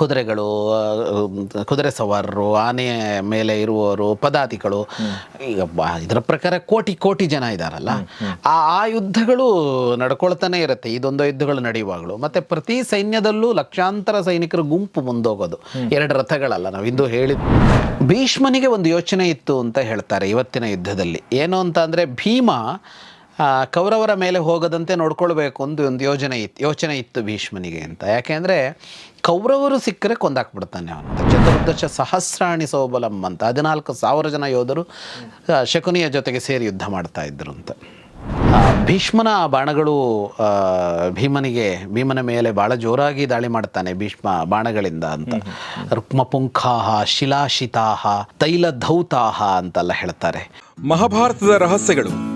ಕುದುರೆಗಳು ಕುದುರೆ ಸವಾರರು ಆನೆ ಮೇಲೆ ಇರುವವರು ಪದಾತಿಗಳು ಈಗ ಇದರ ಪ್ರಕಾರ ಕೋಟಿ ಕೋಟಿ ಜನ ಇದ್ದಾರಲ್ಲ ಆ ಆ ಯುದ್ಧಗಳು ನಡ್ಕೊಳ್ತಾನೆ ಇರುತ್ತೆ. ಇದೊಂದು ಯುದ್ಧಗಳು ನಡೆಯುವಾಗಲೂ. ಮತ್ತೆ ಪ್ರತಿ ಸೈನ್ಯದಲ್ಲೂ ಲಕ್ಷಾಂತರ ಸೈನಿಕರು ಗುಂಪು ಮುಂದೋಗೋದು. ಎರಡು ರಥಗಳಲ್ಲ. ನಾವು ಇಂದು ಹೇಳಿದ ಭೀಷ್ಮನಿಗೆ ಒಂದು ಯೋಚನೆ ಇತ್ತು ಅಂತ ಹೇಳ್ತಾರೆ ಇವತ್ತಿನ ಯುದ್ಧದಲ್ಲಿ. ಏನು ಅಂತ ಅಂದರೆ ಭೀಮ ಕೌರವರ ಮೇಲೆ ಹೋಗದಂತೆ ನೋಡ್ಕೊಳ್ಬೇಕು ಒಂದು ಒಂದು ಯೋಜನೆ ಇತ್ತು ಯೋಚನೆ ಇತ್ತು ಭೀಷ್ಮನಿಗೆ ಅಂತ. ಯಾಕೆಂದರೆ ಕೌರವರು ಸಿಕ್ಕರೆ ಕೊಂದಾಕ್ಬಿಡ್ತಾನೆ ಅವನು. ಚತುರ್ದಶ ಸಹಸ್ರಾಣಿ ಸೋಬಲಂ ಅಂತ. ಹದಿನಾಲ್ಕು ಸಾವಿರ ಜನ ಯೋಧರು ಶಕುನಿಯ ಜೊತೆಗೆ ಸೇರಿ ಯುದ್ಧ ಮಾಡ್ತಾ ಇದ್ರು ಅಂತ. ಆ, ಭೀಷ್ಮನ ಬಾಣಗಳು ಭೀಮನಿಗೆ ಭೀಮನ ಮೇಲೆ ಭಾಳ ಜೋರಾಗಿ ದಾಳಿ ಮಾಡ್ತಾನೆ ಭೀಷ್ಮ ಬಾಣಗಳಿಂದ ಅಂತ. ರುಕ್ಮಪುಂಖಾಹ ಶಿಲಾಶಿತಾಹ ತೈಲಧೌತಾಹ ಅಂತೆಲ್ಲ ಹೇಳ್ತಾರೆ. ಮಹಾಭಾರತದ ರಹಸ್ಯಗಳು.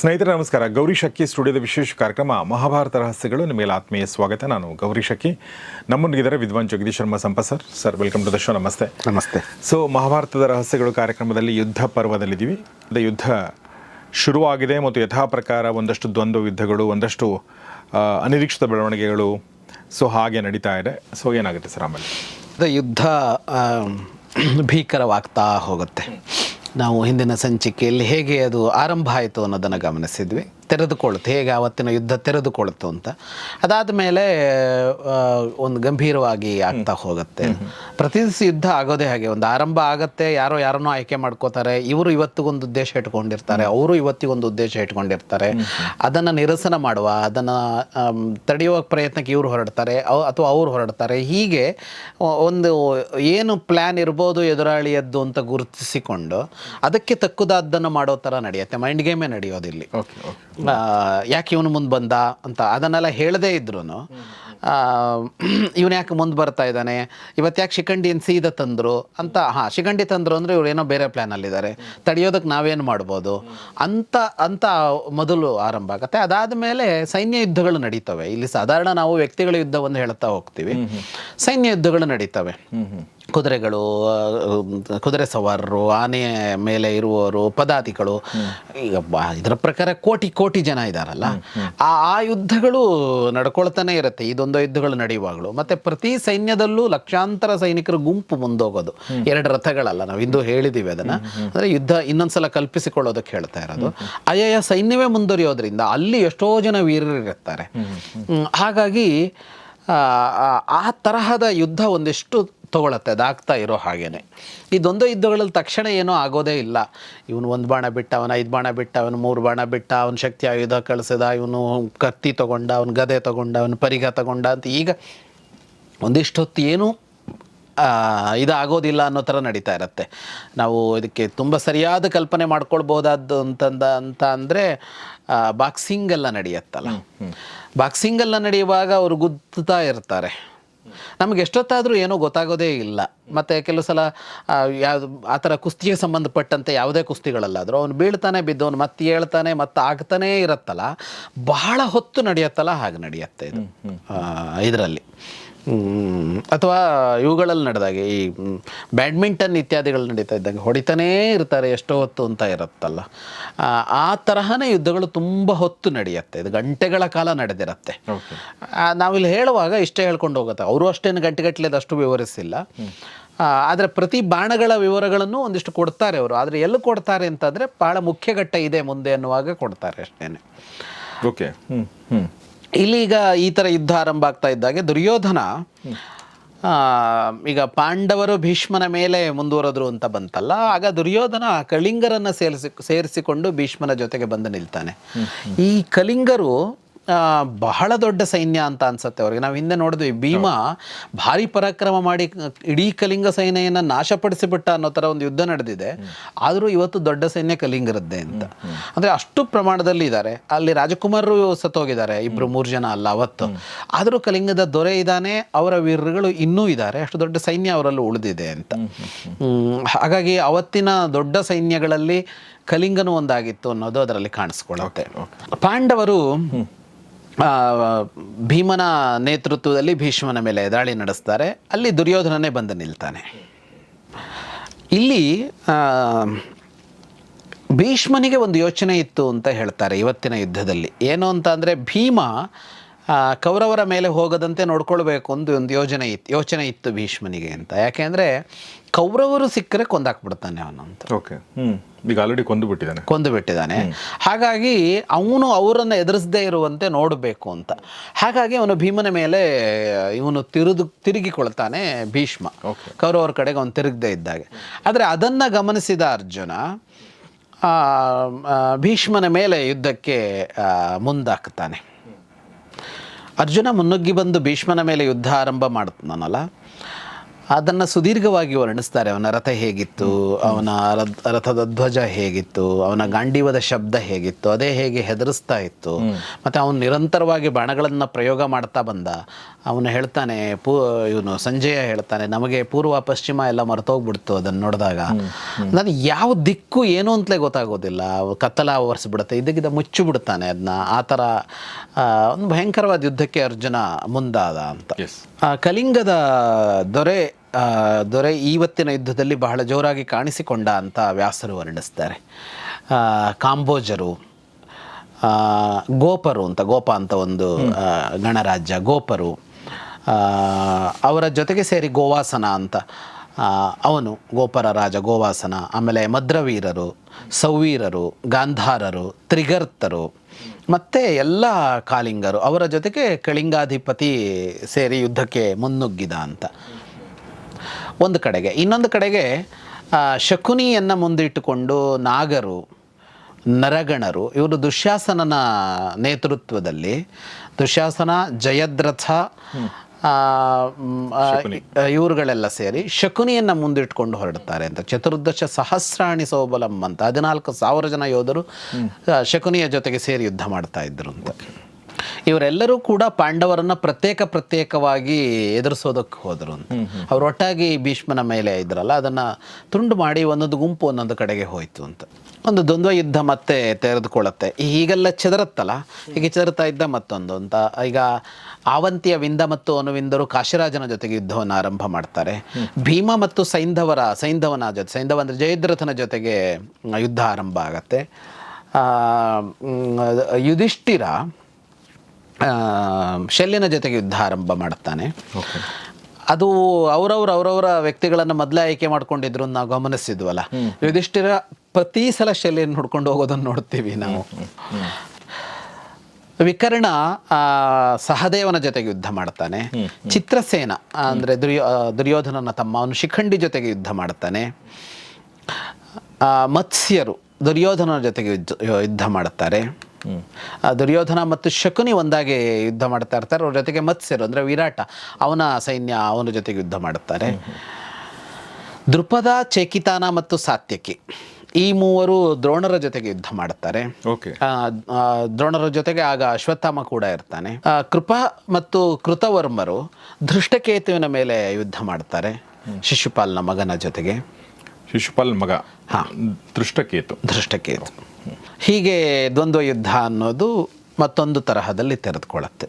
ಸ್ನೇಹಿತರೆ ನಮಸ್ಕಾರ. ಗೌರಿ ಶಕ್ಕಿ ಸ್ಟುಡಿಯೋದ ವಿಶೇಷ ಕಾರ್ಯಕ್ರಮ ಮಹಾಭಾರತ ರಹಸ್ಯಗಳು. ನಿಮಗೆ ಆತ್ಮೀಯ ಸ್ವಾಗತ. ನಾನು ಗೌರಿ ಶಕ್ಕಿ ನಮ್ಮೊಂದಿಗಿದ್ದಾರೆ ವಿದ್ವಾನ್ Jagadish Sharma ಸಂಪ sir. Sir welcome to the show. ನಮಸ್ತೆ. ನಮಸ್ತೆ. ಸೊ ಮಹಾಭಾರತದ ರಹಸ್ಯಗಳು ಕಾರ್ಯಕ್ರಮದಲ್ಲಿ ಯುದ್ಧ ಪರ್ವದಲ್ಲಿದ್ದೀವಿ. ಅದೇ ಯುದ್ಧ ಶುರುವಾಗಿದೆ ಮತ್ತು ಯಥಾ ಪ್ರಕಾರ ಒಂದಷ್ಟು ದ್ವಂದ್ವ ಯುದ್ಧಗಳು ಒಂದಷ್ಟು ಅನಿರೀಕ್ಷಿತ ಬೆಳವಣಿಗೆಗಳು. ಸೊ ಹಾಗೆ ನಡೀತಾ ಇದೆ. ಸೊ ಏನಾಗುತ್ತೆ ಸರ್ ಆಮೇಲೆ? ದ ಯುದ್ಧ ಭೀಕರವಾಗ್ತಾ ಹೋಗುತ್ತೆ. ನಾವು ಹಿಂದಿನ ಸಂಚಿಕೆಯಲ್ಲಿ ಹೇಗೆ ಅದು ಆರಂಭ ಆಯಿತು ಅನ್ನೋದನ್ನು ಗಮನಿಸಿದ್ವಿ. ತೆರೆದುಕೊಳ್ಳುತ್ತೆ ಹೇಗೆ ಆವತ್ತಿನ ಯುದ್ಧ ತೆರೆದುಕೊಳ್ತು ಅಂತ. ಅದಾದ ಮೇಲೆ ಒಂದು ಗಂಭೀರವಾಗಿ ಆಗ್ತಾ ಹೋಗುತ್ತೆ. ಪ್ರತಿ ಯುದ್ಧ ಆಗೋದೇ ಹಾಗೆ ಒಂದು ಆರಂಭ ಆಗತ್ತೆ ಯಾರೋ ಯಾರನ್ನೋ ಆಯ್ಕೆ ಮಾಡ್ಕೋತಾರೆ ಇವರು ಇವತ್ತಿಗೊಂದು ಉದ್ದೇಶ ಇಟ್ಕೊಂಡಿರ್ತಾರೆ ಅವರು ಇವತ್ತಿಗೊಂದು ಉದ್ದೇಶ ಇಟ್ಕೊಂಡಿರ್ತಾರೆ. ಅದನ್ನು ನಿರಸನ ಮಾಡುವ ಅದನ್ನು ತಡೆಯುವ ಪ್ರಯತ್ನಕ್ಕೆ ಇವರು ಹೊರಡ್ತಾರೆ ಅಥವಾ ಅವರು ಹೊರಡ್ತಾರೆ. ಹೀಗೆ ಒಂದು ಏನು ಪ್ಲ್ಯಾನ್ ಇರ್ಬೋದು ಎದುರಾಳಿಯದ್ದು ಅಂತ ಗುರುತಿಸಿಕೊಂಡು ಅದಕ್ಕೆ ತಕ್ಕುದಾದ್ದನ್ನು ಮಾಡೋ ಥರ ನಡೆಯುತ್ತೆ. ಮೈಂಡ್ ಗೇಮೇ ನಡೆಯೋದಿಲ್ಲಿ. ಓಕೆ ಓಕೆ ಆ, ಯಾಕೆ ಇವನು ಮುಂದೆ ಬಂದ ಅಂತ ಅದನ್ನೆಲ್ಲ ಹೇಳದೇ ಇದ್ರು ಇವನು ಯಾಕೆ ಮುಂದೆ ಬರ್ತಾ ಇದ್ದಾನೆ ಇವತ್ತು ಯಾಕೆ ಶಿಖಂಡಿಯನ್ನು ಸೀದಾ ತಂದರು ಅಂತ ಹಾಂ ಶಿಖಂಡಿ ತಂದರು ಅಂದರೆ ಇವ್ರು ಏನೋ ಬೇರೆ ಪ್ಲ್ಯಾನಲ್ಲಿದ್ದಾರೆ ತಡೆಯೋದಕ್ಕೆ ನಾವೇನು ಮಾಡ್ಬೋದು ಅಂತ ಅಂತ ಮೊದಲು ಆರಂಭ ಆಗುತ್ತೆ. ಅದಾದ ಮೇಲೆ ಸೈನ್ಯ ಯುದ್ಧಗಳು ನಡೀತವೆ. ಇಲ್ಲಿ ಸಾಧಾರಣ ನಾವು ವ್ಯಕ್ತಿಗಳ ಯುದ್ಧವನ್ನು ಹೇಳ್ತಾ ಹೋಗ್ತೀವಿ. ಸೈನ್ಯ ಯುದ್ಧಗಳು ನಡೀತವೆ. ಕುದುರೆಗಳು ಕುದುರೆ ಸವಾರರು ಆನೆ ಮೇಲೆ ಇರುವವರು ಪದಾತಿಗಳು ಈಗ ಇದರ ಪ್ರಕಾರ ಕೋಟಿ ಕೋಟಿ ಜನ ಇದ್ದಾರಲ್ಲ ಆ ಆ ಯುದ್ಧಗಳು ನಡ್ಕೊಳ್ತಾನೆ ಇರುತ್ತೆ. ಇದೊಂದು ಯುದ್ಧಗಳು ನಡೆಯುವಾಗಲೂ. ಮತ್ತೆ ಪ್ರತಿ ಸೈನ್ಯದಲ್ಲೂ ಲಕ್ಷಾಂತರ ಸೈನಿಕರು ಗುಂಪು ಮುಂದೋಗೋದು. ಎರಡು ರಥಗಳಲ್ಲ ನಾವು ಇಂದು ಹೇಳಿದ್ದೀವಿ ಅದನ್ನ. ಅಂದ್ರೆ ಯುದ್ಧ ಇನ್ನೊಂದ್ಸಲ ಕಲ್ಪಿಸಿಕೊಳ್ಳೋದಕ್ಕೆ ಹೇಳ್ತಾ ಇರೋದು. ಆಯಾಯ ಸೈನ್ಯವೇ ಮುಂದುವರಿಯೋದ್ರಿಂದ ಅಲ್ಲಿ ಎಷ್ಟೋ ಜನ ವೀರರಿರ್ತಾರೆ. ಹಾಗಾಗಿ ಆ ತರಹದ ಯುದ್ಧ ಒಂದಿಷ್ಟು ತಗೊಳತ್ತೆ ಅದಾಗ್ತಾ ಇರೋ ಹಾಗೇನೆ. ಇದೊಂದು ಯುದ್ಧಗಳಲ್ಲಿ ತಕ್ಷಣ ಏನೂ ಆಗೋದೇ ಇಲ್ಲ. ಇವನು ಒಂದು ಬಾಣ ಬಿಟ್ಟ ಅವನು ಐದು ಬಾಣ ಬಿಟ್ಟ ಅವನು ಮೂರು ಬಾಣ ಬಿಟ್ಟ ಅವನ ಶಕ್ತಿ ಆಯುಧ ಕಳಿಸಿದ ಇವನು ಕತ್ತಿ ತಗೊಂಡ ಅವನು ಗದೆ ತಗೊಂಡ ಅವನು ಪರಿಗ ತಗೊಂಡ ಅಂತ ಈಗ ಒಂದಿಷ್ಟು ಹೊತ್ತು ಏನು ಇದಾಗೋದಿಲ್ಲ ಅನ್ನೋ ಥರ ನಡೀತಾ ಇರುತ್ತೆ. ನಾವು ಇದಕ್ಕೆ ತುಂಬ ಸರಿಯಾದ ಕಲ್ಪನೆ ಮಾಡ್ಕೊಳ್ಬೋದಾದ್ದು ಅಂತಂದ ಅಂತ ಅಂದರೆ ಬಾಕ್ಸಿಂಗೆಲ್ಲ ನಡೆಯತ್ತಲ್ಲ. ನಡೆಯುತ್ತಲ್ಲ ಬಾಕ್ಸಿಂಗ್ ಎಲ್ಲ ನಡೆಯುವಾಗ ಅವರು ಗುದ್ದುತ್ತಾ ಇರ್ತಾರೆ. ನಮಗೆ ಎಷ್ಟೊತ್ತಾದರೂ ಏನೋ ಗೊತ್ತಾಗೋದೇ ಇಲ್ಲ. ಮತ್ತು ಕೆಲವು ಸಲ ಆ, ಯಾವ್ದು ಆ ಥರ ಕುಸ್ತಿಗೆ ಸಂಬಂಧಪಟ್ಟಂತೆ ಯಾವುದೇ ಕುಸ್ತಿಗಳಲ್ಲಾದರೂ ಅವನು ಬೀಳ್ತಾನೆ ಬಿದ್ದವನು ಮತ್ತೆ ಹೇಳ್ತಾನೆ ಮತ್ತೆ ಆಗ್ತಾನೇ ಇರತ್ತಲ್ಲ ಬಹಳ ಹೊತ್ತು ನಡೆಯತ್ತಲ್ಲ ಹಾಗೆ ನಡೆಯುತ್ತೆ ಇದು. ಇದರಲ್ಲಿ. ಅಥವಾ ಇವುಗಳಲ್ಲಿ ನಡೆದಾಗೆ ಈ ಬ್ಯಾಡ್ಮಿಂಟನ್ ಇತ್ಯಾದಿಗಳು ನಡೀತಾ ಇದ್ದಾಗ ಹೊಡಿತಾನೇ ಇರ್ತಾರೆ ಎಷ್ಟೋ ಹೊತ್ತು ಅಂತ ಇರುತ್ತಲ್ಲ. ಆ, ತರಹನೇ ಯುದ್ಧಗಳು ತುಂಬ ಹೊತ್ತು ನಡೆಯುತ್ತೆ. ಇದು ಗಂಟೆಗಳ ಕಾಲ ನಡೆದಿರುತ್ತೆ. ನಾವಿಲ್ಲಿ ಹೇಳುವಾಗ ಇಷ್ಟೇ ಹೇಳ್ಕೊಂಡು ಹೋಗುತ್ತೆ. ಅವರು ಅಷ್ಟೇನು ಗಂಟೆಗಟ್ಟಲೆ ಅಷ್ಟು ವಿವರಿಸಿಲ್ಲ. ಆದರೆ ಪ್ರತಿ ಬಾಣಗಳ ವಿವರಗಳನ್ನು ಒಂದಿಷ್ಟು ಕೊಡ್ತಾರೆ ಅವರು. ಆದರೆ ಎಲ್ಲಿ ಕೊಡ್ತಾರೆ ಅಂತಂದರೆ ಭಾಳ ಮುಖ್ಯ ಘಟ್ಟ ಇದೆ ಮುಂದೆ ಅನ್ನುವಾಗ ಕೊಡ್ತಾರೆ ಅಷ್ಟೇನೆ. ಓಕೆ. ಹ್ಞೂ ಹ್ಞೂ ಇಲ್ಲೀಗ ಈ ಥರ ಯುದ್ಧ ಆರಂಭ ಆಗ್ತಾ ಇದ್ದಾಗೆ ದುರ್ಯೋಧನ ಈಗ ಪಾಂಡವರು ಭೀಷ್ಮನ ಮೇಲೆ ಮುಂದುವರೆದ್ರು ಅಂತ ಬಂತಲ್ಲ, ಆಗ ದುರ್ಯೋಧನ ಕಳಿಂಗರನ್ನ ಸೇರಿಸಿ, ಸೇರಿಸಿಕೊಂಡು ಭೀಷ್ಮನ ಜೊತೆಗೆ ಬಂದು ನಿಲ್ತಾನೆ. ಈ ಕಲಿಂಗರು ಬಹಳ ದೊಡ್ಡ ಸೈನ್ಯ ಅಂತ ಅನ್ಸುತ್ತೆ ಅವ್ರಿಗೆ. ನಾವು ಹಿಂದೆ ನೋಡಿದ್ವಿ ಭೀಮ ಭಾರಿ ಪರಾಕ್ರಮ ಮಾಡಿ ಇಡೀ ಕಲಿಂಗ ಸೈನ್ಯನ ನಾಶಪಡಿಸಿಬಿಟ್ಟ ಅನ್ನೋ ಥರ ಒಂದು ಯುದ್ಧ ನಡೆದಿದೆ. ಆದರೂ ಇವತ್ತು ದೊಡ್ಡ ಸೈನ್ಯ ಕಲಿಂಗರದ್ದೇ ಅಂತ. ಅಂದರೆ ಅಷ್ಟು ಪ್ರಮಾಣದಲ್ಲಿ ಇದ್ದಾರೆ. ಅಲ್ಲಿ ರಾಜಕುಮಾರರು ಸತ್ತೋಗಿದ್ದಾರೆ ಇಬ್ಬರು ಮೂರು ಜನ ಅಲ್ಲ ಅವತ್ತು. ಆದರೂ ಕಲಿಂಗದ ದೊರೆ ಇದ್ದಾನೆ ಅವರ ವೀರರುಗಳು ಇನ್ನೂ ಇದ್ದಾರೆ. ಅಷ್ಟು ದೊಡ್ಡ ಸೈನ್ಯ ಅವರಲ್ಲೂ ಉಳಿದಿದೆ ಅಂತ. ಹಾಗಾಗಿ ಅವತ್ತಿನ ದೊಡ್ಡ ಸೈನ್ಯಗಳಲ್ಲಿ ಕಲಿಂಗನೂ ಒಂದಾಗಿತ್ತು ಅನ್ನೋದು ಅದರಲ್ಲಿ ಕಾಣಿಸ್ಕೊಳ್ಳುತ್ತೆ. ಪಾಂಡವರು ಭೀಮನ ನೇತೃತ್ವದಲ್ಲಿ ಭೀಷ್ಮನ ಮೇಲೆ ದಾಳಿ ನಡೆಸ್ತಾರೆ. ಅಲ್ಲಿ ದುರ್ಯೋಧನನೇ ಬಂದು ನಿಲ್ತಾನೆ. ಇಲ್ಲಿ ಭೀಷ್ಮನಿಗೆ ಒಂದು ಯೋಚನೆ ಇತ್ತು ಅಂತ ಹೇಳ್ತಾರೆ ಇವತ್ತಿನ ಯುದ್ಧದಲ್ಲಿ. ಏನು ಅಂತ ಅಂದರೆ ಭೀಮ ಕೌರವರ ಮೇಲೆ ಹೋಗದಂತೆ ನೋಡ್ಕೊಳ್ಬೇಕು ಒಂದು ಒಂದು ಯೋಜನೆ ಇತ್ತು ಯೋಚನೆ ಇತ್ತು ಭೀಷ್ಮನಿಗೆ ಅಂತ. ಯಾಕೆಂದರೆ ಕೌರವರು ಸಿಕ್ಕರೆ ಕೊಂದಾಕ್ಬಿಡ್ತಾನೆ ಅವನು ಅಂತ. ಓಕೆ. ಈಗ ಆಲ್ರೆಡಿ ಕೊಂದು ಬಿಟ್ಟಿದ್ದಾನೆ ಕೊಂದು ಬಿಟ್ಟಿದ್ದಾನೆ ಹಾಗಾಗಿ ಅವನು ಅವರನ್ನು ಎದುರಿಸದೇ ಇರುವಂತೆ ನೋಡಬೇಕು ಅಂತ. ಹಾಗಾಗಿ ಅವನು ಭೀಮನ ಮೇಲೆ ಇವನು ತಿರುದು ತಿರುಗಿಕೊಳ್ತಾನೆ ಭೀಷ್ಮ. ಕೌರವರ ಕಡೆಗೆ ಅವನು ತಿರುಗದೇ ಇದ್ದಾಗೆ. ಆದರೆ ಅದನ್ನು ಗಮನಿಸಿದ ಅರ್ಜುನ ಭೀಷ್ಮನ ಮೇಲೆ ಯುದ್ಧಕ್ಕೆ ಮುಂದಾಕ್ತಾನೆ ಅರ್ಜುನ ಮುನ್ನುಗ್ಗಿ ಬಂದು ಭೀಷ್ಮನ ಮೇಲೆ ಯುದ್ಧ ಆರಂಭ ಮಾಡ್ತಾನಲ್ಲ ಅದನ್ನು ಸುದೀರ್ಘವಾಗಿ ವರ್ಣಿಸ್ತಾರೆ ಅವನ ರಥ ಹೇಗಿತ್ತು ಅವನ ರಥ್- ರಥದ ಧ್ವಜ ಹೇಗಿತ್ತು ಅವನ ಗಾಂಡೀವದ ಶಬ್ದ ಹೇಗಿತ್ತು ಅದೇ ಹೇಗೆ ಹೆದರಿಸ್ತಾ ಇತ್ತು. ಮತ್ತು ಅವನು ನಿರಂತರವಾಗಿ ಬಾಣಗಳನ್ನು ಪ್ರಯೋಗ ಮಾಡ್ತಾ ಬಂದ. ಅವನು ಹೇಳ್ತಾನೆ ಪೂ ಇವನು ಸಂಜಯ ಹೇಳ್ತಾನೆ ನಮಗೆ ಪೂರ್ವ ಪಶ್ಚಿಮ ಎಲ್ಲ ಮರೆತೋಗ್ಬಿಡ್ತು ಅದನ್ನು ನೋಡಿದಾಗ. ನನಗೆ ಯಾವ ದಿಕ್ಕು ಏನು ಅಂತಲೇ ಗೊತ್ತಾಗೋದಿಲ್ಲ. ಕತ್ತಲ ಒರೆಸ್ಬಿಡುತ್ತೆ ಇದಕ್ಕಿದ ಮುಚ್ಚು ಬಿಡ್ತಾನೆ ಅದನ್ನ ಆ ಥರ ಒಂದು ಭಯಂಕರವಾದ ಯುದ್ಧಕ್ಕೆ ಅರ್ಜುನ ಮುಂದಾದ ಅಂತ. ಕಲಿಂಗದ ದೊರೆ ದೊರೆ ಇವತ್ತಿನ ಯುದ್ಧದಲ್ಲಿ ಬಹಳ ಜೋರಾಗಿ ಕಾಣಿಸಿಕೊಂಡ ಅಂತ ವ್ಯಾಸರು ವರ್ಣಿಸ್ತಾರೆ. ಕಾಂಬೋಜರು ಗೋಪರು ಅಂತ ಗೋಪ ಅಂತ ಒಂದು ಗಣರಾಜ್ಯ ಗೋಪರು ಅವರ ಜೊತೆಗೆ ಸೇರಿ ಗೋವಾಸನ ಅಂತ ಅವನು ಗೋಪರ ರಾಜ ಗೋವಾಸನ ಆಮೇಲೆ ಮದ್ರವೀರರು ಸೌವೀರರು ಗಾಂಧಾರರು ತ್ರಿಗರ್ತರು ಮತ್ತು ಎಲ್ಲ ಕಾಲಿಂಗರು ಅವರ ಜೊತೆಗೆ ಕಳಿಂಗಾಧಿಪತಿ ಸೇರಿ ಯುದ್ಧಕ್ಕೆ ಮುನ್ನುಗ್ಗಿದ ಅಂತ. ಒಂದು ಕಡೆಗೆ, ಇನ್ನೊಂದು ಕಡೆಗೆ ಶಕುನಿಯನ್ನು ಮುಂದಿಟ್ಟುಕೊಂಡು ನಾಗರು, ನರಗಣರು, ಇವರು ದುಶ್ಯಾಸನನ ನೇತೃತ್ವದಲ್ಲಿ, ದುಶ್ಯಾಸನ, ಜಯದ್ರಥ ಇವರುಗಳೆಲ್ಲ ಸೇರಿ ಶಕುನಿಯನ್ನು ಮುಂದಿಟ್ಕೊಂಡು ಹೊರಡ್ತಾರೆ ಅಂತ. ಚತುರ್ದಶ ಸಹಸ್ರಾಣಿ ಸೋಬಲಂ ಅಂತ. ಹದಿನಾಲ್ಕು ಸಾವಿರ ಜನ ಯೋಧರು ಶಕುನಿಯ ಜೊತೆಗೆ ಸೇರಿ ಯುದ್ಧ ಮಾಡ್ತಾ ಇದ್ರು ಅಂತ. ಇವರೆಲ್ಲರೂ ಕೂಡ ಪಾಂಡವರನ್ನ ಪ್ರತ್ಯೇಕ ಪ್ರತ್ಯೇಕವಾಗಿ ಎದುರಿಸೋದಕ್ಕೆ ಹೋದರು ಅಂತ. ಅವ್ರು ಒಟ್ಟಾಗಿ ಭೀಷ್ಮನ ಮೇಲೆ ಇದ್ರಲ್ಲ ಅದನ್ನ ತುಂಡು ಮಾಡಿ ಒಂದೊಂದು ಗುಂಪು ಒಂದೊಂದು ಕಡೆಗೆ ಹೋಯ್ತು ಅಂತ. ಒಂದು ದ್ವಂದ್ವ ಯುದ್ಧ ಮತ್ತೆ ತೆರೆದುಕೊಳ್ಳುತ್ತೆ. ಈಗೆಲ್ಲ ಚದರತ್ತಲ್ಲ? ಹೀಗೆ ಚದರ್ತಾ ಇದ್ದ ಮತ್ತೊಂದು ಅಂತ. ಈಗ ಆವಂತಿಯ ವಿಂದ ಮತ್ತು ಅನುವಿಂದರು ಕಾಶಿರಾಜನ ಜೊತೆಗೆ ಯುದ್ಧವನ್ನು ಆರಂಭ ಮಾಡ್ತಾರೆ. ಭೀಮ ಮತ್ತು ಸೈಂಧವರ ಸೈಂಧವನ ಜೊತೆ ಸೈಂಧವ ಅಂದರೆ ಜಯದ್ರಥನ ಜೊತೆಗೆ ಯುದ್ಧ ಆರಂಭ ಆಗತ್ತೆ. ಆ, ಯುಧಿಷ್ಠಿರ ಶಲ್ಯನ ಜೊತೆಗೆ ಯುದ್ಧ ಆರಂಭ ಮಾಡುತ್ತಾನೆ ಓಕೆ. ಅದು ಅವರವ್ರ ಅವರವರ ವ್ಯಕ್ತಿಗಳನ್ನು ಮೊದಲೇ ಆಯ್ಕೆ ಮಾಡ್ಕೊಂಡಿದ್ರು ನಾವು ಗಮನಿಸಿದ್ವಲ್ಲ. ಯುಧಿಷ್ಠಿರ ಪ್ರತಿ ಸಲ ಶೈಲಿಯನ್ನು ಹುಡ್ಕೊಂಡು ಹೋಗೋದನ್ನು ನೋಡ್ತೀವಿ ನಾವು. ವಿಕರ್ಣ ಸಹದೇವನ ಜೊತೆಗೆ ಯುದ್ಧ ಮಾಡ್ತಾನೆ. ಚಿತ್ರಸೇನ ಅಂದ್ರೆ ದುರ್ಯೋ ದುರ್ಯೋಧನನ ತಮ್ಮ ಅವನು ಶಿಖಂಡಿ ಜೊತೆಗೆ ಯುದ್ಧ ಮಾಡ್ತಾನೆ. ಮತ್ಸ್ಯರು ದುರ್ಯೋಧನನ ಜೊತೆಗೆ ಯುದ್ಧ ಯುದ್ಧ ಮಾಡುತ್ತಾರೆ ದುರ್ಯೋಧನ ಮತ್ತು ಶಕುನಿ ಒಂದಾಗಿ ಯುದ್ಧ ಮಾಡ್ತಾ ಇರ್ತಾರೆ. ಅವ್ರ ಜೊತೆಗೆ ಮತ್ಸ್ಯರು ಅಂದರೆ ವಿರಾಟ ಅವನ ಸೈನ್ಯ ಅವನ ಜೊತೆಗೆ ಯುದ್ಧ ಮಾಡುತ್ತಾರೆ ದೃಪದ ಚೇಕಿತಾನ ಮತ್ತು ಸಾತ್ಯಕಿ. ಈ ಮೂವರು ದ್ರೋಣರ ಜೊತೆಗೆ ಯುದ್ಧ ಮಾಡುತ್ತಾರೆ. ದ್ರೋಣರ ಜೊತೆಗೆ ಆಗ ಅಶ್ವತ್ಥಾಮ ಕೂಡ ಇರ್ತಾನೆ. ಕೃಪಾ ಮತ್ತು ಕೃತವರ್ಮರು ಧೃಷ್ಟಕೇತುವಿನ ಮೇಲೆ ಯುದ್ಧ ಮಾಡ್ತಾರೆ ಶಿಶುಪಾಲ್ನ ಮಗನ ಜೊತೆಗೆ. ಶಿಶುಪಾಲ್ ಮಗ. ಹಾ. ದೃಷ್ಟಕೇತು ಧೃಷ್ಟಕೇತು. ಹೀಗೆ ದ್ವಂದ್ವ ಯುದ್ಧ ಅನ್ನೋದು ಮತ್ತೊಂದು ತರಹದಲ್ಲಿ ತೆರೆದುಕೊಳ್ಳುತ್ತೆ.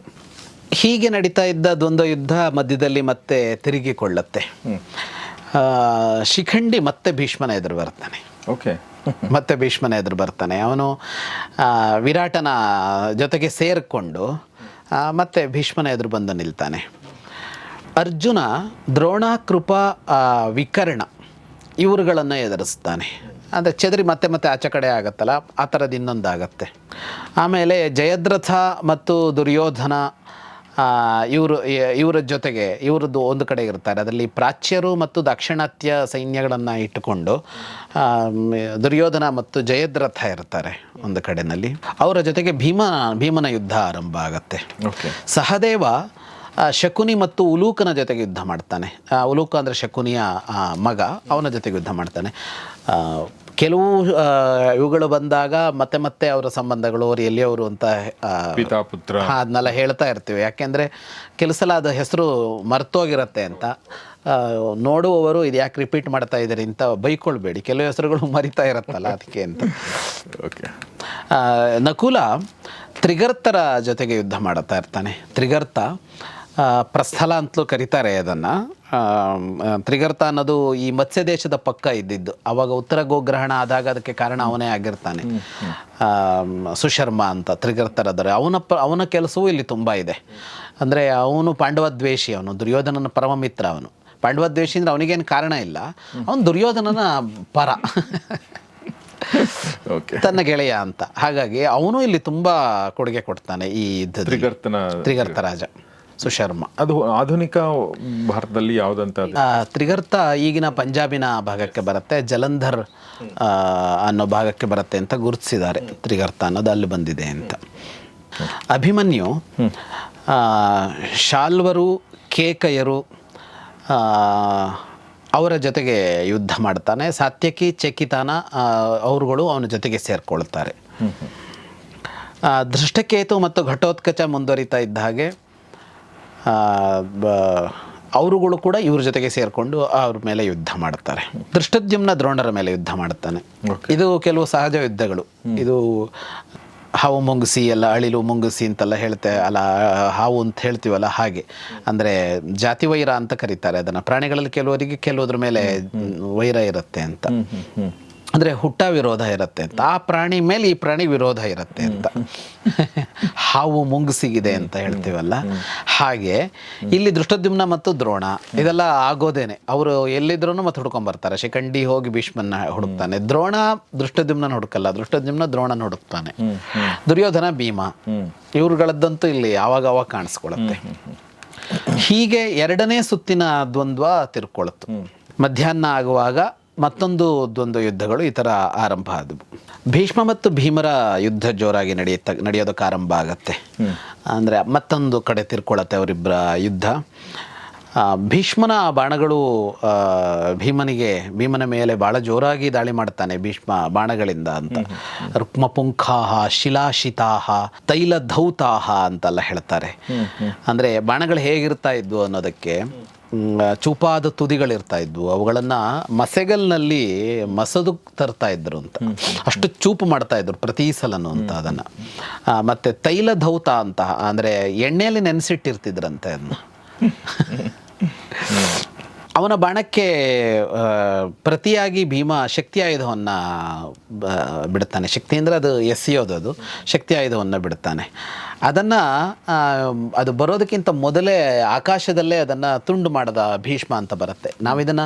ಹೀಗೆ ನಡೀತಾ ಇದ್ದ ದ್ವಂದ್ವ ಯುದ್ಧ ಮಧ್ಯದಲ್ಲಿ ಮತ್ತೆ ತಿರುಗಿಕೊಳ್ಳುತ್ತೆ. ಶಿಖಂಡಿ ಮತ್ತೆ ಭೀಷ್ಮನ ಎದುರು ಬರ್ತಾನೆ ಓಕೆ ಮತ್ತೆ ಭೀಷ್ಮನ ಎದುರು ಬರ್ತಾನೆ. ಅವನು ವಿರಾಟನ ಜೊತೆಗೆ ಸೇರಿಕೊಂಡು ಮತ್ತೆ ಭೀಷ್ಮನ ಎದುರು ಬಂದು ನಿಲ್ತಾನೆ. ಅರ್ಜುನ ದ್ರೋಣ ಕೃಪ ಆ, ವಿಕರ್ಣ ಇವರುಗಳನ್ನು ಎದುರಿಸ್ತಾನೆ. ಅಂದರೆ ಚದರಿ ಮತ್ತೆ ಮತ್ತೆ ಆಚೆ ಕಡೆ ಆಗತ್ತಲ್ಲ ಆ ಥರದ ಇನ್ನೊಂದಾಗತ್ತೆ. ಆಮೇಲೆ ಜಯದ್ರಥ ಮತ್ತು ದುರ್ಯೋಧನ ಇವರು ಇವರ ಜೊತೆಗೆ ಇವರದ್ದು ಒಂದು ಕಡೆ ಇರ್ತಾರೆ. ಅದರಲ್ಲಿ ಪ್ರಾಚ್ಯರು ಮತ್ತು ದಾಕ್ಷಿಣಾತ್ಯ ಸೈನ್ಯಗಳನ್ನು ಇಟ್ಟುಕೊಂಡು ದುರ್ಯೋಧನ ಮತ್ತು ಜಯದ್ರಥ ಇರ್ತಾರೆ ಒಂದು ಕಡೆಯಲ್ಲಿ ಅವರ ಜೊತೆಗೆ ಭೀಮ ಭೀಮನ ಯುದ್ಧ ಆರಂಭ ಆಗುತ್ತೆ. ಸಹದೇವ ಶಕುನಿ ಮತ್ತು ಉಲೂಕನ ಜೊತೆಗೆ ಯುದ್ಧ ಮಾಡ್ತಾನೆ. ಉಲೂಕ ಅಂದರೆ ಶಕುನಿಯ ಮಗ ಅವನ ಜೊತೆಗೆ ಯುದ್ಧ ಮಾಡ್ತಾನೆ. ಕೆಲವು ಇವುಗಳು ಬಂದಾಗ ಮತ್ತೆ ಮತ್ತೆ ಅವರ ಸಂಬಂಧಗಳು ಅವ್ರು ಎಲ್ಲಿಯವರು ಅಂತ ಪಿತಾಪುತ್ರ ಪಿತಾ ಪುತ್ರ. ಅದನ್ನೆಲ್ಲ ಹೇಳ್ತಾ ಇರ್ತೀವಿ. ಯಾಕೆಂದರೆ ಕೆಲವು ಸಲ ಅದು ಹೆಸರು ಮರ್ತೋಗಿರತ್ತೆ ಅಂತ ನೋಡುವವರು ಇದು ಯಾಕೆ ರಿಪೀಟ್ ಮಾಡ್ತಾ ಇದ್ದಾರೆ ಅಂತ ಬೈಕೊಳ್ಬೇಡಿ. ಕೆಲವು ಹೆಸರುಗಳು ಮರಿತಾ ಇರತ್ತಲ್ಲ ಅದಕ್ಕೆ ಅಂತ. ಓಕೆ ನಕುಲ ತ್ರಿಗರ್ತರ ಜೊತೆಗೆ ಯುದ್ಧ ಮಾಡುತ್ತಾ ಇರ್ತಾನೆ. ತ್ರಿಗರ್ತ ಪ್ರಸ್ಥಲ ಅಂತಲೂ ಕರೀತಾರೆ ಅದನ್ನು. ತ್ರಿಗರ್ತ ಅನ್ನೋದು ಈ ಮತ್ಸ್ಯ ದೇಶದ ಪಕ್ಕ ಇದ್ದಿದ್ದು. ಅವಾಗ ಉತ್ತರ ಗೋಗ್ರಹಣ ಆದಾಗ ಅದಕ್ಕೆ ಕಾರಣ ಅವನೇ ಆಗಿರ್ತಾನೆ. ಆ, ಸುಶರ್ಮ ಅಂತ ತ್ರಿಗರ್ತರಾದರೆ ಅವನ ಪ ಅವನ ಕೆಲಸವೂ ಇಲ್ಲಿ ತುಂಬ ಇದೆ. ಅಂದರೆ ಅವನು ಪಾಂಡವ ದ್ವೇಷಿ ಅವನು ದುರ್ಯೋಧನನ ಪರಮ ಮಿತ್ರ ಅವನು. ಪಾಂಡವ ದ್ವೇಷಿ ಅಂದರೆ ಅವನಿಗೇನು ಕಾರಣ ಇಲ್ಲ. ಅವನು ದುರ್ಯೋಧನನ ಪರ. ಓಕೆ. ತನ್ನ ಗೆಳೆಯ ಅಂತ. ಹಾಗಾಗಿ ಅವನು ಇಲ್ಲಿ ತುಂಬಾ ಕೊಡುಗೆ ಕೊಡ್ತಾನೆ ಈ. ತ್ರಿಗರ್ತನ ತ್ರಿಗರ್ತ ರಾಜ. ಸುಶರ್ಮ ಅದು ಆಧುನಿಕ ಭಾರತದಲ್ಲಿ ಯಾವುದಂತ? ತ್ರಿಗರ್ತ ಈಗಿನ ಪಂಜಾಬಿನ ಭಾಗಕ್ಕೆ ಬರುತ್ತೆ ಜಲಂಧರ್ ಅನ್ನೋ ಭಾಗಕ್ಕೆ ಬರುತ್ತೆ ಅಂತ ಗುರುತಿಸಿದ್ದಾರೆ ತ್ರಿಗರ್ತ ಅನ್ನೋದು ಅಲ್ಲಿ ಬಂದಿದೆ ಅಂತ. ಅಭಿಮನ್ಯು ಶಾಲ್ವರು ಕೇಕಯರು ಅವರ ಜೊತೆಗೆ ಯುದ್ಧ ಮಾಡ್ತಾನೆ ಸಾತ್ಯಕಿ ಚಕಿತಾನ ಅವರುಗಳು ಅವನ ಜೊತೆಗೆ ಸೇರಿಕೊಳ್ತಾರೆ. ದೃಷ್ಟಕೇತು ಮತ್ತು ಘಟೋತ್ಕಚ ಮುಂದುವರಿತಾ ಇದ್ದ ಹಾಗೆ ಅವರುಗಳು ಕೂಡ ಇವ್ರ ಜೊತೆಗೆ ಸೇರಿಕೊಂಡು ಅವ್ರ ಮೇಲೆ ಯುದ್ಧ ಮಾಡ್ತಾರೆ ದೃಷ್ಟದ್ಯುಮ್ನ ದ್ರೋಣರ ಮೇಲೆ ಯುದ್ಧ ಮಾಡ್ತಾನೆ ಇದು ಕೆಲವು ಸಹಜ ಯುದ್ಧಗಳು. ಇದು ಹಾವು ಮುಂಗುಸಿ ಎಲ್ಲ ಅಳಿಲು ಮುಂಗುಸಿ ಅಂತೆಲ್ಲ ಹೇಳ್ತೆ ಅಲ್ಲ ಹಾವು ಅಂತ ಹೇಳ್ತೀವಲ್ಲ ಹಾಗೆ. ಅಂದರೆ ಜಾತಿ ವೈರ ಅಂತ ಕರೀತಾರೆ ಅದನ್ನು. ಪ್ರಾಣಿಗಳಲ್ಲಿ ಕೆಲವರಿಗೆ ಕೆಲವುದ್ರ ಮೇಲೆ ವೈರ ಇರುತ್ತೆ ಅಂತ. ಅಂದರೆ ಹುಟ್ಟ ವಿರೋಧ ಇರುತ್ತೆ ಅಂತ. ಆ ಪ್ರಾಣಿ ಮೇಲೆ ಈ ಪ್ರಾಣಿ ವಿರೋಧ ಇರುತ್ತೆ ಅಂತ. ಹಾವು ಮುಂಗಿಸಿಗಿದೆ ಅಂತ ಹೇಳ್ತೀವಲ್ಲ? ಹಾಗೆ ಇಲ್ಲಿ ದೃಷ್ಟದ್ಯುಮ್ನ ಮತ್ತು ದ್ರೋಣ ಇದೆಲ್ಲ ಆಗೋದೇನೆ. ಅವರು ಎಲ್ಲಿದ್ರು ಮತ್ತೆ ಹುಡ್ಕೊಂಬರ್ತಾರೆ ಶಿಖಂಡಿ ಹೋಗಿ ಭೀಷ್ಮನ್ನ ಹುಡುಕ್ತಾನೆ. ದ್ರೋಣ ದೃಷ್ಟದ್ಯುಮ್ನ ಹುಡುಕಲ್ಲ ದೃಷ್ಟದ್ಯುಮ್ನ ದ್ರೋಣನ ಹುಡುಕ್ತಾನೆ. ದುರ್ಯೋಧನ ಭೀಮ ಇವ್ರುಗಳದ್ದಂತೂ ಇಲ್ಲಿ ಯಾವಾಗ ಅವಾಗ ಕಾಣಿಸ್ಕೊಳತ್ತೆ ಹೀಗೆ ಎರಡನೇ ಸುತ್ತಿನ ದ್ವಂದ್ವ ತಿರ್ಕೊಳತ್ತು ಮಧ್ಯಾಹ್ನ ಆಗುವಾಗ ಮತ್ತೊಂದು ದ್ವಂದ್ವ ಯುದ್ಧಗಳು ಈ ಥರ ಆರಂಭ ಆದವು. ಭೀಷ್ಮ ಮತ್ತು ಭೀಮರ ಯುದ್ಧ ಜೋರಾಗಿ ನಡೆಯುತ್ತ ನಡೆಯೋದಕ್ಕೆ ಆರಂಭ ಆಗತ್ತೆ. ಅಂದರೆ ಮತ್ತೊಂದು ಕಡೆ ತಿರ್ಕೊಳತ್ತೆ ಅವರಿಬ್ಬರ ಯುದ್ಧ. ಭೀಷ್ಮನ ಬಾಣಗಳು ಭೀಮನಿಗೆ ಭೀಮನ ಮೇಲೆ ಭಾಳ ಜೋರಾಗಿ ದಾಳಿ ಮಾಡ್ತಾನೆ ಭೀಷ್ಮ ಬಾಣಗಳಿಂದ ಅಂತ. ರುಕ್ಮಪುಂಖಾಹ ಶಿಲಾಶಿತಾಹ ತೈಲ ಧೌತಾಹ ಅಂತೆಲ್ಲ ಹೇಳ್ತಾರೆ. ಅಂದರೆ ಬಾಣಗಳು ಹೇಗಿರ್ತಾ ಇದ್ವು ಅನ್ನೋದಕ್ಕೆ ಚೂಪಾದ ತುದಿಗಳಿರ್ತಾ ಇದ್ವು. ಅವುಗಳನ್ನು ಮಸೆಗಲ್ನಲ್ಲಿ ಮಸದು ತರ್ತಾ ಇದ್ರು ಅಂತ. ಅಷ್ಟು ಚೂಪು ಮಾಡ್ತಾ ಇದ್ರು ಪ್ರತಿ ಸಲನು ಅಂತ ಅದನ್ನು. ಮತ್ತು ತೈಲ ಧೌತ ಅಂತ ಅಂದರೆ ಎಣ್ಣೆಯಲ್ಲಿ ನೆನೆಸಿಟ್ಟಿರ್ತಿದ್ರಂತೆ ಅದನ್ನ. ಅವನ ಬಾಣಕ್ಕೆ ಪ್ರತಿಯಾಗಿ ಭೀಮ ಶಕ್ತಿ ಆಯುಧವನ್ನು ಬಿಡ್ತಾನೆ ಶಕ್ತಿ ಅಂದರೆ ಅದು ಎಸೆಯೋದು ಅದು. ಶಕ್ತಿ ಆಯುಧವನ್ನು ಬಿಡ್ತಾನೆ ಅದನ್ನು ಅದು ಬರೋದಕ್ಕಿಂತ ಮೊದಲೇ ಆಕಾಶದಲ್ಲೇ ಅದನ್ನು ತುಂಡು ಮಾಡದ ಭೀಷ್ಮ ಅಂತ ಬರುತ್ತೆ. ನಾವಿದನ್ನು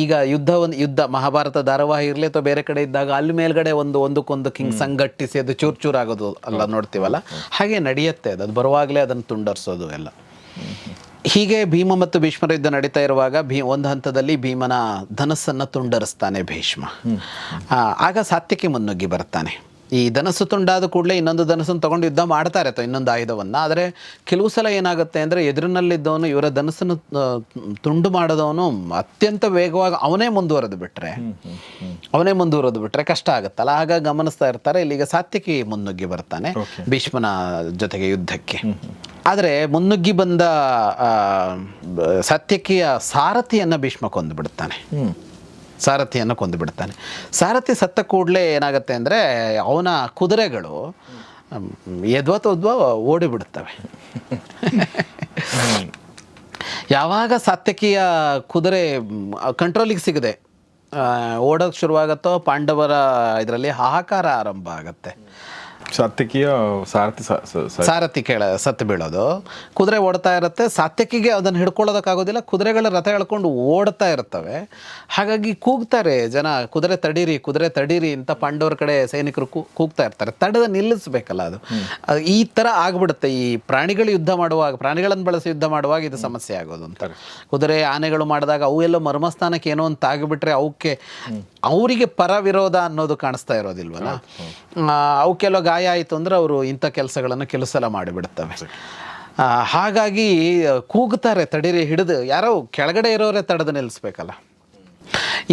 ಈಗ ಯುದ್ಧ ಒಂದು ಯುದ್ಧ ಮಹಾಭಾರತ ಧಾರಾವಾಹಿ ಇರಲಿ ಅಥವಾ ಬೇರೆ ಕಡೆ ಇದ್ದಾಗ ಅಲ್ಲಿ ಮೇಲ್ಗಡೆ ಒಂದು ಒಂದಕ್ಕೊಂದು ಕಿಂಗ್ ಸಂಘಟಿಸಿ ಅದು ಚೂರು ಚೂರು ಆಗೋದು ಎಲ್ಲ ನೋಡ್ತೀವಲ್ಲ? ಹಾಗೆ ನಡೆಯುತ್ತೆ ಅದು. ಅದು ಬರುವಾಗಲೇ ಅದನ್ನು ತುಂಡರಿಸೋದು ಎಲ್ಲ. ಹೀಗೆ ಭೀಮ ಮತ್ತು ಭೀಷ್ಮರ ಯುದ್ಧ ನಡೀತಾ ಇರುವಾಗ ಭೀ ಒಂದು ಹಂತದಲ್ಲಿ ಭೀಮನ ಧನಸ್ಸನ್ನು ತುಂಡರಿಸ್ತಾನೆ ಭೀಷ್ಮ. ಆಗ ಸಾತ್ಯಕ್ಕೆ ಮುನ್ನುಗ್ಗಿ ಬರ್ತಾನೆ ಈ ಧನಸ್ಸು ತುಂಡಾದ ಕೂಡಲೇ ಇನ್ನೊಂದು ಧನಸ್ಸನ್ನು ತಗೊಂಡು ಯುದ್ಧ ಮಾಡ್ತಾರೆ ಅಥವಾ ಇನ್ನೊಂದು ಆಯುಧವನ್ನು. ಆದರೆ ಕೆಲವು ಸಲ ಏನಾಗುತ್ತೆ ಅಂದರೆ ಎದುರಿನಲ್ಲಿದ್ದವನು ಇವರ ಧನಸ್ಸನ್ನು ತುಂಡು ಮಾಡೋದವನು ಅತ್ಯಂತ ವೇಗವಾಗಿ ಅವನೇ ಮುಂದುವರೆದು ಬಿಟ್ಟರೆ ಅವನೇ ಮುಂದುವರೆದು ಬಿಟ್ರೆ ಕಷ್ಟ ಆಗುತ್ತಲ್ಲ ಆಗ ಗಮನಿಸ್ತಾ ಇರ್ತಾರೆ ಇಲ್ಲಿಗ ಸಾತ್ಯಕಿ ಮುನ್ನುಗ್ಗಿ ಬರ್ತಾನೆ ಭೀಷ್ಮನ ಜೊತೆಗೆ ಯುದ್ಧಕ್ಕೆ. ಆದರೆ ಮುನ್ನುಗ್ಗಿ ಬಂದ ಸತ್ಯಕಿಯ ಸಾರಥಿಯನ್ನು ಭೀಷ್ಮ ಕೊಂದು ಬಿಡ್ತಾನೆ ಸಾರಥಿಯನ್ನು ಕೊಂದು ಬಿಡ್ತಾನೆ. ಸಾರಥಿ ಸತ್ತ ಕೂಡಲೇ ಏನಾಗುತ್ತೆ ಅಂದರೆ ಅವನ ಕುದುರೆಗಳು ಎದ್ವಾ ತದ್ವ ಓಡಿಬಿಡುತ್ತವೆ ಯಾವಾಗ ಸಾತ್ಯಕಿಯ ಕುದುರೆ ಕಂಟ್ರೋಲಿಗೆ ಸಿಗದೆ ಓಡೋಕ್ಕೆ ಶುರುವಾಗುತ್ತೋ ಪಾಂಡವರ ಇದರಲ್ಲಿ ಹಾಹಾಕಾರ ಆರಂಭ ಆಗತ್ತೆ. ಸಾತ್ವಿಕಿಯ ಸಾರಥಿ ಸಾರಥಿ ಕೇಳ ಸತ್ತು ಬೀಳೋದು. ಕುದುರೆ ಓಡ್ತಾ ಇರುತ್ತೆ ಸಾತ್ಯಕಿಗೆ ಅದನ್ನು ಹಿಡ್ಕೊಳ್ಳೋದಕ್ಕಾಗೋದಿಲ್ಲ ಕುದುರೆಗಳ ರಥ ಎಳ್ಕೊಂಡು ಓಡ್ತಾ ಇರ್ತವೆ. ಹಾಗಾಗಿ ಕೂಗ್ತಾರೆ ಜನ ಕುದುರೆ ತಡೀರಿ ಕುದುರೆ ತಡೀರಿ ಅಂತ ಪಾಂಡವರ ಕಡೆ ಸೈನಿಕರು ಕೂಗ್ತಾ ಇರ್ತಾರೆ. ತಡೆದ ನಿಲ್ಲಿಸ್ಬೇಕಲ್ಲ ಅದು. ಈ ಥರ ಆಗ್ಬಿಡುತ್ತೆ. ಈ ಪ್ರಾಣಿಗಳು ಯುದ್ಧ ಮಾಡುವಾಗ ಪ್ರಾಣಿಗಳನ್ನು ಬಳಸಿ ಯುದ್ಧ ಮಾಡುವಾಗ ಇದು ಸಮಸ್ಯೆ ಆಗೋದು ಅಂತ. ಕುದುರೆ ಆನೆಗಳು ಮಾಡಿದಾಗ ಅವು ಎಲ್ಲ ಮರ್ಮಸ್ಥಾನಕ್ಕೆ ಏನೋ ಅಂತ ಆಗಿಬಿಟ್ರೆ ಅವಕ್ಕೆ ಅವರಿಗೆ ಪರ ವಿರೋಧ ಅನ್ನೋದು ಕಾಣಿಸ್ತಾ ಇರೋದಿಲ್ವಲ್ಲ? ಅವಕ್ಕೆಲ್ಲೋ ಗಾಯ ಆಯಿತು ಅಂದರೆ ಅವರು ಇಂಥ ಕೆಲಸಗಳನ್ನು ಕೆಲವು ಸಲ ಮಾಡಿಬಿಡ್ತವೆ. ಹಾಗಾಗಿ ಕೂಗ್ತಾರೆ, ತಡೀರಿ, ಹಿಡಿದು. ಯಾರೋ ಕೆಳಗಡೆ ಇರೋರೇ ತಡೆದು ನಿಲ್ಲಿಸ್ಬೇಕಲ್ಲ.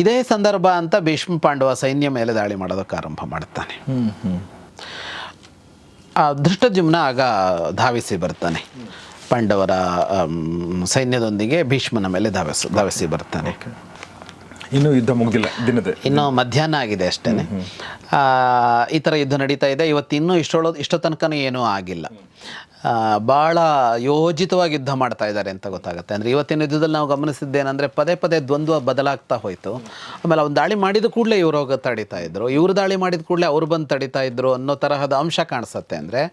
ಇದೇ ಸಂದರ್ಭ ಅಂತ ಭೀಷ್ಮ ಪಾಂಡವ ಸೈನ್ಯ ಮೇಲೆ ದಾಳಿ ಮಾಡೋದಕ್ಕೆ ಆರಂಭ ಮಾಡ್ತಾನೆ. ಧೃಷ್ಟಜುಮ್ನ ಆಗ ಧಾವಿಸಿ ಬರ್ತಾನೆ. ಪಾಂಡವರ ಸೈನ್ಯದೊಂದಿಗೆ ಭೀಷ್ಮನ ಮೇಲೆ ಧಾವಿಸಿ ಧಾವಿಸಿ ಬರ್ತಾನೆ. ಇನ್ನೂ ಯುದ್ಧ ಮುಗಿದಿಲ್ಲ ದಿನದ ಇನ್ನು ಮಧ್ಯಾಹ್ನ ಆಗಿದೆ ಅಷ್ಟೇ ಈ ಥರ ಯುದ್ಧ ನಡೀತಾ ಇದೆ. ಇವತ್ತು ಇನ್ನೂ ಇಷ್ಟೊಳೋ ಇಷ್ಟೋ ತನಕನೂ ಏನೂ ಆಗಿಲ್ಲ. ಭಾಳ ಯೋಜಿತವಾಗಿ ಯುದ್ಧ ಮಾಡ್ತಾ ಇದ್ದಾರೆ ಅಂತ ಗೊತ್ತಾಗುತ್ತೆ. ಅಂದರೆ ಇವತ್ತಿನ ಯುದ್ಧದಲ್ಲಿ ನಾವು ಗಮನಿಸಿದ್ದೇನೆಂದರೆ ಪದೇ ಪದೇ ದ್ವಂದ್ವ ಬದಲಾಗ್ತಾ ಹೋಯಿತು. ಆಮೇಲೆ ಅವ್ನು ದಾಳಿ ಮಾಡಿದ ಕೂಡಲೇ ಇವರು ಹೋಗಿ ತಡೀತಾ ಇದ್ರು. ಇವರು ದಾಳಿ ಮಾಡಿದ ಕೂಡಲೇ ಅವ್ರು ಬಂದು ತಡೀತಾ ಇದ್ರು ಅನ್ನೋ ತರಹದ ಅಂಶ ಕಾಣಿಸುತ್ತೆ ಅಂದರೆ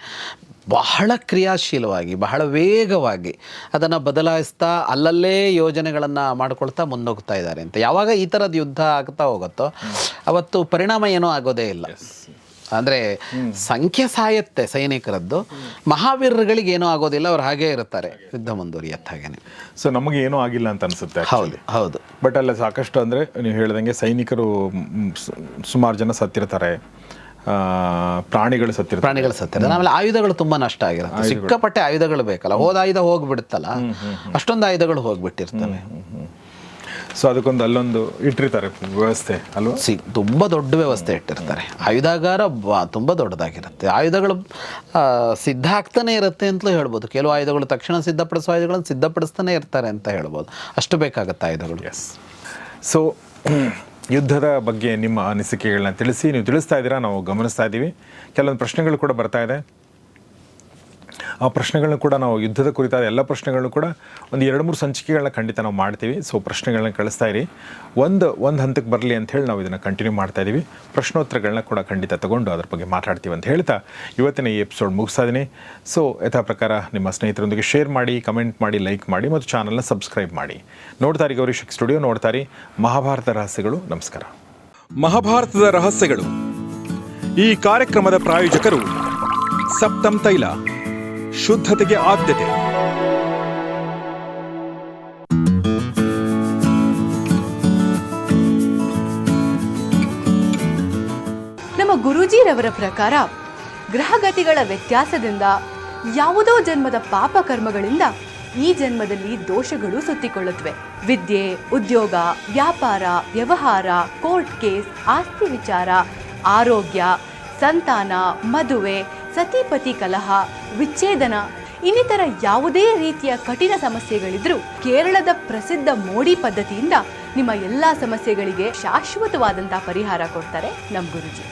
ಬಹಳ ಕ್ರಿಯಾಶೀಲವಾಗಿ ಬಹಳ ವೇಗವಾಗಿ ಅದನ್ನು ಬದಲಾಯಿಸ್ತಾ ಅಲ್ಲಲ್ಲೇ ಯೋಜನೆಗಳನ್ನು ಮಾಡ್ಕೊಳ್ತಾ ಮುಂದೋಗ್ತಾ ಇದ್ದಾರೆ ಅಂತ. ಯಾವಾಗ ಈ ಥರದ ಯುದ್ಧ ಆಗ್ತಾ ಹೋಗುತ್ತೋ ಅವತ್ತು ಪರಿಣಾಮ ಏನೂ ಆಗೋದೇ ಇಲ್ಲ. ಅಂದರೆ ಸಂಖ್ಯೆ ಸಾಯತ್ತೆ ಸೈನಿಕರದ್ದು. ಮಹಾವೀರರುಗಳಿಗೆ ಏನೂ ಆಗೋದಿಲ್ಲ ಅವ್ರು ಹಾಗೇ ಇರುತ್ತಾರೆ ಯುದ್ಧ ಮುಂದುವರಿಯತ್ತ ಹಾಗೇನೆ. ಸೊ ನಮಗೆ ಏನೂ ಆಗಿಲ್ಲ ಅಂತ ಅನಿಸುತ್ತೆ ಹೌದು ಹೌದು. ಬಟ್ ಅಲ್ಲ ಸಾಕಷ್ಟು ಅಂದರೆ ನೀವು ಹೇಳ್ದಂಗೆ ಸೈನಿಕರು ಸುಮಾರು ಜನ ಸತ್ತಿರ್ತಾರೆ. ಪ್ರಾಣಿಗಳು ಸತ್ತಿರ ಪ್ರಾಣಿಗಳು ಸತ್ತಿರ ಆಮೇಲೆ ಆಯುಧಗಳು ತುಂಬ ನಷ್ಟ ಆಗಿರುತ್ತೆ. ಸಿಕ್ಕಾಪಟ್ಟೆ ಆಯುಧಗಳು ಬೇಕಲ್ಲ. ಹೋದ ಆಯುಧ ಹೋಗ್ಬಿಡುತ್ತಲ್ಲ. ಅಷ್ಟೊಂದು ಆಯುಧಗಳು ಹೋಗ್ಬಿಟ್ಟಿರ್ತವೆ. ಸೊ ಅದಕ್ಕೊಂದು ಅಲ್ಲೊಂದು ಇಟ್ಟಿರ್ತಾರೆ ವ್ಯವಸ್ಥೆ ಅಲ್ವಾ? ಸಿ ತುಂಬ ದೊಡ್ಡ ವ್ಯವಸ್ಥೆ ಇಟ್ಟಿರ್ತಾರೆ. ಆಯುಧಾಗಾರ ಬ ತುಂಬ ದೊಡ್ಡದಾಗಿರುತ್ತೆ. ಆಯುಧಗಳು ಸಿದ್ಧ ಆಗ್ತಾನೆ ಇರುತ್ತೆ ಅಂತಲೂ ಹೇಳ್ಬೋದು. ಕೆಲವು ಆಯುಧಗಳು ತಕ್ಷಣ ಸಿದ್ಧಪಡಿಸುವ ಆಯುಧಗಳನ್ನು ಸಿದ್ಧಪಡಿಸ್ತಾನೆ ಇರ್ತಾರೆ ಅಂತ ಹೇಳ್ಬೋದು. ಅಷ್ಟು ಬೇಕಾಗುತ್ತೆ ಆಯುಧಗಳು. ಎಸ್ ಸೊ ಯುದ್ಧದ ಬಗ್ಗೆ ನಿಮ್ಮ ಅನಿಸಿಕೆಗಳನ್ನ ತಿಳಿಸಿ ನೀವು ತಿಳಿಸ್ತಾ ಇದ್ದೀರಾ? ನಾವು ಗಮನಿಸ್ತಾ ಇದ್ದೀವಿ. ಕೆಲವೊಂದು ಪ್ರಶ್ನೆಗಳು ಕೂಡ ಬರ್ತಾ ಇದೆ. ಆ ಪ್ರಶ್ನೆಗಳನ್ನ ಕೂಡ ನಾವು ಯುದ್ಧದ ಕುರಿತಾದ ಎಲ್ಲ ಪ್ರಶ್ನೆಗಳನ್ನು ಕೂಡ ಒಂದು ಎರಡು ಮೂರು ಸಂಚಿಕೆಗಳನ್ನ ಖಂಡಿತ ನಾವು ಮಾಡ್ತೀವಿ. ಸೊ ಪ್ರಶ್ನೆಗಳನ್ನ ಕಳಿಸ್ತಾ ಇರಿ. ಒಂದು ಒಂದು ಹಂತಕ್ಕೆ ಬರಲಿ ಅಂತ ಹೇಳಿ ನಾವು ಇದನ್ನು ಕಂಟಿನ್ಯೂ ಮಾಡ್ತಾ ಇದ್ದೀವಿ ಪ್ರಶ್ನೋತ್ತರಗಳನ್ನ ಕೂಡ ಖಂಡಿತ ತಗೊಂಡು ಅದ್ರ ಬಗ್ಗೆ ಮಾತಾಡ್ತೀವಿ ಅಂತ ಹೇಳ್ತಾ ಇವತ್ತಿನ ಈ ಎಪಿಸೋಡ್ ಮುಗಿಸ್ತಾ ಇದ್ದೀನಿ ಸೊ ಯಥಾ ಪ್ರಕಾರ ನಿಮ್ಮ ಸ್ನೇಹಿತರೊಂದಿಗೆ ಶೇರ್ ಮಾಡಿ ಕಮೆಂಟ್ ಮಾಡಿ ಲೈಕ್ ಮಾಡಿ ಮತ್ತು ಚಾನಲ್ನ ಸಬ್ಸ್ಕ್ರೈಬ್ ಮಾಡಿ. ನೋಡ್ತಾರಿ ಗೌರಿಶಕ್ ಸ್ಟುಡಿಯೋ ನೋಡ್ತಾರಿ ಮಹಾಭಾರತ ರಹಸ್ಯಗಳು, ನಮಸ್ಕಾರ. ಮಹಾಭಾರತದ ರಹಸ್ಯಗಳು. ಈ ಕಾರ್ಯಕ್ರಮದ ಪ್ರಾಯೋಜಕರು ಸಪ್ತಂ ತೈಲ. ಶುದ್ಧತೆಗೆ ಆದ್ಯತೆ. ನಮ್ಮ ಗುರುಜಿರವರ ಪ್ರಕಾರ ಗ್ರಹಗತಿಗಳ ವ್ಯತ್ಯಾಸದಿಂದ ಯಾವುದೋ ಜನ್ಮದ ಪಾಪ ಕರ್ಮಗಳಿಂದ ಈ ಜನ್ಮದಲ್ಲಿ ದೋಷಗಳು ಸುತ್ತಿಕೊಳ್ಳುತ್ತವೆ. ವಿದ್ಯೆ, ಉದ್ಯೋಗ, ವ್ಯಾಪಾರ, ವ್ಯವಹಾರ, ಕೋರ್ಟ್ ಕೇಸ್, ಆಸ್ತಿ ವಿಚಾರ, ಆರೋಗ್ಯ, ಸಂತಾನ, ಮದುವೆ ಸತಿಪತಿ ಕಲಹ, ವಿಚ್ಛೇದನ, ಇನ್ನಿತರ ಯಾವುದೇ ರೀತಿಯ ಕಠಿಣ ಸಮಸ್ಯೆಗಳಿದ್ರೂ ಕೇರಳದ ಪ್ರಸಿದ್ಧ ಮೋಡಿ ಪದ್ಧತಿಯಿಂದ ನಿಮ್ಮ ಎಲ್ಲಾ ಸಮಸ್ಯೆಗಳಿಗೆ ಶಾಶ್ವತವಾದಂತಹ ಪರಿಹಾರ ಕೊಡ್ತಾರೆ ನಮ್ಮ ಗುರುಜಿ.